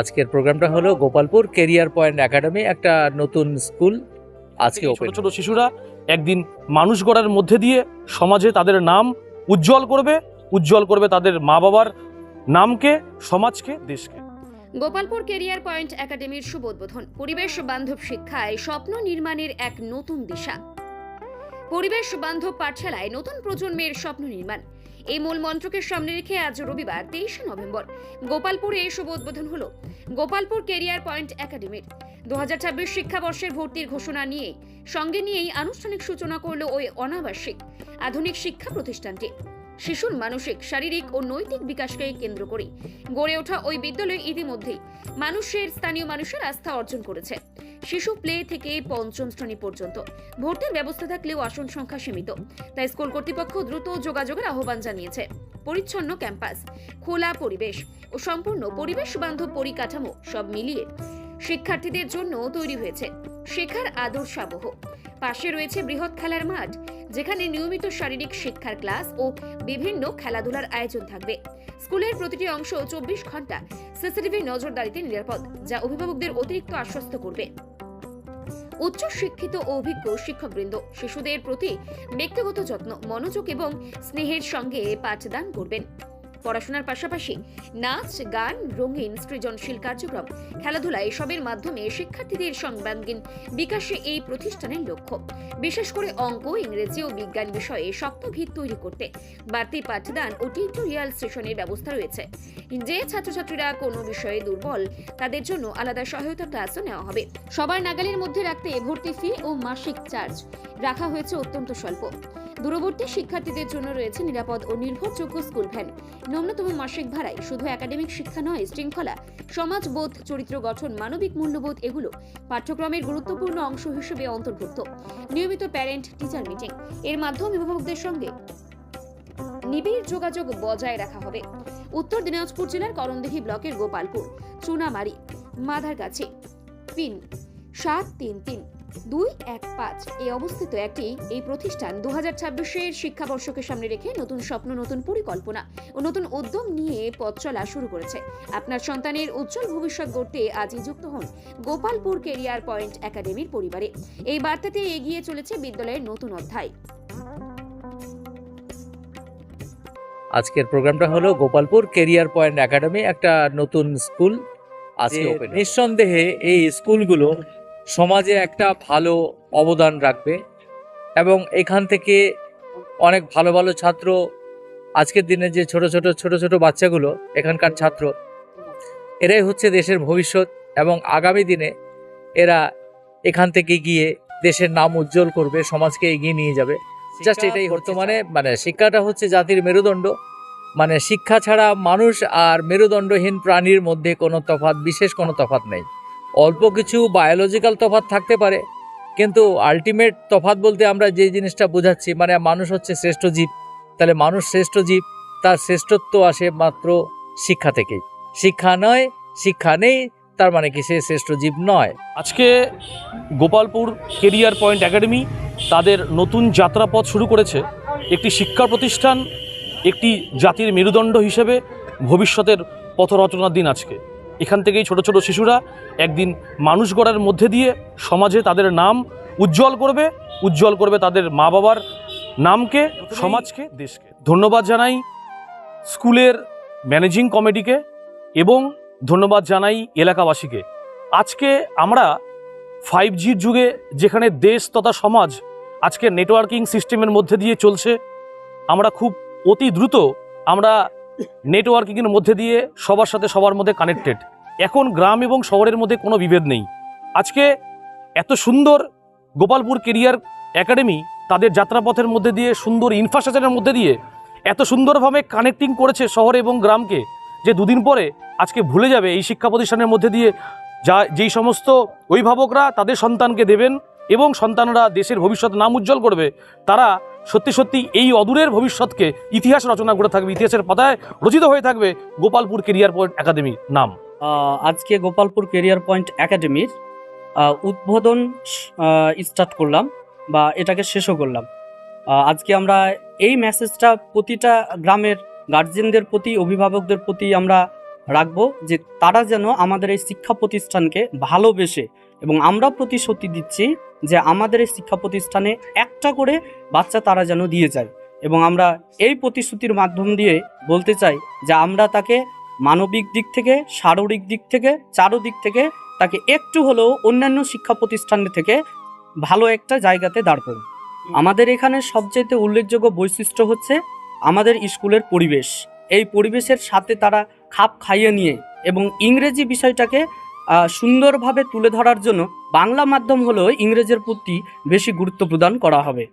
আজকের প্রোগ্রামটা হলো গোপালপুর কেরিয়ার পয়েন্ট একাডেমি একটা নতুন স্কুল আজকে ছোট ছোট শিশুরা একদিন মানুষ গড়ার মধ্যে দিয়ে সমাজে তাদের নাম উজ্জ্বল করবে উজ্জ্বল করবে তাদের মা বাবার নামকে সমাজকে দেশকে। গোপালপুর কেরিয়ার পয়েন্ট একাডেমির শুভ উদ্বোধন। পরিবেশ বান্ধব শিক্ষায় স্বপ্ন নির্মাণের এক নতুন দিশা। পরিবেশ বান্ধব পাঠশালায় নতুন প্রজন্মের স্বপ্ন নির্মাণ। এই মূল মন্ত্রকে সামনে রেখে আজ রবিবার তেইশে নভেম্বর গোপালপুরে এই শুভ উদ্বোধন হল। গোপালপুর কেরিয়ার পয়েন্ট একাডেমির। দু হাজার ছাব্বিশ শিক্ষাবর্ষের ভর্তির ঘোষণা নিয়ে সঙ্গে নিয়েই আনুষ্ঠানিক সূচনা করল ওই অনাবাসিক আধুনিক শিক্ষা প্রতিষ্ঠানটি। শিশুর মানসিক, শারীরিক ও নৈতিক বিকাশকে কেন্দ্র করে। গড়ে ওঠা ওই বিদ্যালয় ইতিমধ্যেই মানুষের, স্থানীয় মানুষের আস্থা অর্জন করেছে। শিশু প্লে থেকে পঞ্চম শ্রেণি পর্যন্ত। ভর্তির ব্যবস্থা থাকলেও আসন সংখ্যা সীমিত। তাই স্কুল কর্তৃপক্ষ দ্রুত যোগাযোগের আহ্বান জানিয়েছে। পরিচ্ছন্ন ক্যাম্পাস, খোলা পরিবেশ ও সম্পূর্ণ পরিবেশ বান্ধব পরিকাঠামো সব মিলিয়ে শিক্ষার্থীদের জন্য তৈরি হয়েছে। শেখার আদর্শাবহ। পাশে রয়েছে বৃহৎ খেলার মাঠ, যেখানে নিয়মিত শারীরিক শিক্ষার ক্লাস ও বিভিন্ন খেলাধুলার আয়োজন থাকবে। স্কুলের প্রতিটি অংশ চব্বিশ ঘণ্টা সিসিটিভি নজরদারিতে নিরাপদ, যা অভিভাবকদের অতিরিক্ত আশ্বস্ত করবে। উচ্চ শিক্ষিত ও অভিজ্ঞ শিক্ষকবৃন্দ, শিশুদের প্রতি ব্যক্তিগত যত্ন, মনোযোগ এবং স্নেহের সঙ্গে পাঠদান করবেন। পড়াশোনার পাশাপাশি নাচ, গান, রঙিন, সৃজনশীল কার্যক্রম, খেলাধুলা এসবের মাধ্যমে শিক্ষার্থীদের সর্বাঙ্গীন বিকাশে এই প্রতিষ্ঠানের লক্ষ্য। বিশেষ করে অঙ্ক, ইংরেজি ও বিজ্ঞান বিষয়ে শক্ত ভিত তৈরি করতে বাড়তি পাঠদান ও টিউটোরিয়াল সেশনের ব্যবস্থা রয়েছে। যে ছাত্রছাত্রীরা কোনো বিষয়ে দুর্বল, তাদের জন্য আলাদা সহায়তা ক্লাসও নেওয়া হবে। সবার নাগালের মধ্যে রাখতে ভর্তি ফি ও মাসিক চার্জ রাখা হয়েছে অত্যন্ত স্বল্প। দূরবর্তী শিক্ষার্থীদের জন্য রয়েছে নিরাপদ ও নির্ভরযোগ্য স্কুল ভ্যান। ন্যূনতম মাসিক ভাড়ায় শুধু একাডেমিক শিক্ষা নয়, শৃঙ্খলা সমাজবোধ চরিত্র গঠন, মানবিক মূল্যবোধ এগুলো পাঠ্যক্রমের গুরুত্বপূর্ণ অংশ হিসেবে অন্তর্ভুক্ত। নিয়মিত প্যারেন্ট টিচার মিটিং। এর মাধ্যমে অভিভাবকদের সঙ্গে নিবিড় যোগাযোগ বজায় রাখা হবে। উত্তর দিনাজপুর জেলার করণদিঘি ব্লকের গোপালপুর, চুনামারি, মাধারগাছি, পিন সাত তিন তিন। দুই এক পাঁচ এই অবস্থিত একটি এই প্রতিষ্ঠান দু হাজার ছাব্বিশের শিক্ষাবর্ষকে সামনে রেখে নতুন স্বপ্ন নতুন পরিকল্পনা ও নতুন উদ্যম নিয়ে পথ চলা শুরু করেছে। আপনার সন্তানের উজ্জ্বল ভবিষ্যৎ গড়তে আজই যুক্ত হন গোপালপুর কেরিয়ার পয়েন্ট একাডেমির পরিবারে। এই বার্তাতে এগিয়ে চলেছে বিদ্যালয়ের নতুন অধ্যায়। আজকের প্রোগ্রামটা হলো গোপালপুর কেরিয়ার পয়েন্ট একাডেমি একটা নতুন স্কুল। আজকে নিঃসন্দেহে এই স্কুলগুলো সমাজে একটা ভালো অবদান রাখবে এবং এখান থেকে অনেক ভালো ভালো ছাত্র আজকের দিনে যে ছোট ছোট ছোট ছোট বাচ্চাগুলো এখানকার ছাত্র এরাই হচ্ছে দেশের ভবিষ্যৎ এবং আগামী দিনে এরা এখান থেকে গিয়ে দেশের নাম উজ্জ্বল করবে সমাজকে এগিয়ে নিয়ে যাবে। জাস্ট এটাই বর্তমানে মানে শিক্ষাটা হচ্ছে জাতির মেরুদণ্ড। মানে শিক্ষা ছাড়া মানুষ আর মেরুদণ্ডহীন প্রাণীর মধ্যে কোনো তফাৎ বিশেষ কোনো তফাৎ নেই। অল্প কিছু বায়োলজিক্যাল তফাৎ থাকতে পারে, কিন্তু আলটিমেট তফাৎ বলতে আমরা যে জিনিসটা বোঝাচ্ছি মানে মানুষ হচ্ছে শ্রেষ্ঠ জীব, তাহলে মানুষ শ্রেষ্ঠ জীব, তার শ্রেষ্ঠত্ব আসে মাত্র শিক্ষা থেকেই। শিক্ষা নয়, শিক্ষা নেই, তার মানে কি সে শ্রেষ্ঠ জীব নয়। আজকে গোপালপুর কেরিয়ার পয়েন্ট একাডেমি তাদের নতুন যাত্রাপথ শুরু করেছে। একটি শিক্ষা প্রতিষ্ঠান, একটি জাতির মেরুদণ্ড হিসেবে ভবিষ্যতের পথ রচনার দিন আজকে। এখান থেকেই ছোট ছোট শিশুরা একদিন মানুষ গড়ার মধ্যে দিয়ে সমাজে তাদের নাম উজ্জ্বল করবে উজ্জ্বল করবে তাদের মা বাবার নামকে সমাজকে দেশকে। ধন্যবাদ জানাই স্কুলের ম্যানেজিং কমিটিকে এবং ধন্যবাদ জানাই এলাকাবাসীকে। আজকে আমরা ফাইভ জির যুগে যেখানে দেশ তথা সমাজ আজকে নেটওয়ার্কিং সিস্টেমের মধ্যে দিয়ে চলছে আমরা খুব অতি দ্রুত আমরা নেটওয়ার্কিংয়ের মধ্যে দিয়ে সবার সাথে সবার মধ্যে কানেক্টেড এখন গ্রাম এবং শহরের মধ্যে কোনো বিভেদ নেই। আজকে এত সুন্দর গোপালপুর কেরিয়ার একাডেমি তাদের যাত্রাপথের মধ্যে দিয়ে, সুন্দর ইনফ্রাস্ট্রাকচারের মধ্যে দিয়ে এত সুন্দরভাবে কানেক্টিং করেছে শহর এবং গ্রামকে যে দুদিন পরে আজকে ভুলে যাবে এই শিক্ষা প্রতিষ্ঠানের মধ্যে দিয়ে। যা, যেই সমস্ত অভিভাবকরা তাদের সন্তানকে দেবেন এবং সন্তানরা দেশের ভবিষ্যৎ নাম উজ্জ্বল করবে, তারা সত্যি সত্যি এই অদূরের ভবিষ্যৎকে ইতিহাস রচনা করে থাকবে, ইতিহাসের পাতায় রচিত হয়ে থাকবে গোপালপুর কেরিয়ার পয়েন্ট একাডেমি নাম। আজকে গোপালপুর কেরিয়ার পয়েন্ট একাডেমির উদ্বোধন স্টার্ট করলাম বা এটাকে শেষও করলাম। আজকে আমরা এই মেসেজটা প্রতিটা গ্রামের গার্জেনদের প্রতি, অভিভাবকদের প্রতি আমরা রাখব যে তারা যেন আমাদের এই শিক্ষা প্রতিষ্ঠানকে ভালোবেসে এবং আমরা প্রতিশ্রুতি দিচ্ছি যে আমাদের এই শিক্ষা প্রতিষ্ঠানে একটা করে বাচ্চা তারা যেন দিয়ে যায়। এবং আমরা এই প্রতিশ্রুতির মাধ্যম দিয়ে বলতে চাই যে আমরা তাকে মানবিক দিক থেকে, শারীরিক দিক থেকে, চারোদিক থেকে তাকে একটু হলেও অন্যান্য শিক্ষা প্রতিষ্ঠান থেকে ভালো একটা জায়গাতে দাঁড় করুন আমাদের এখানে সবচেয়ে উল্লেখযোগ্য বৈশিষ্ট্য হচ্ছে আমাদের স্কুলের পরিবেশ। এই পরিবেশের সাথে তারা খাপ খাইয়ে নিয়ে এবং ইংরেজি বিষয়টাকে সুন্দরভাবে তুলে ধরার জন্য বাংলা মাধ্যম হলেও ইংরেজের প্রতি বেশি গুরুত্ব প্রদান করা হবে।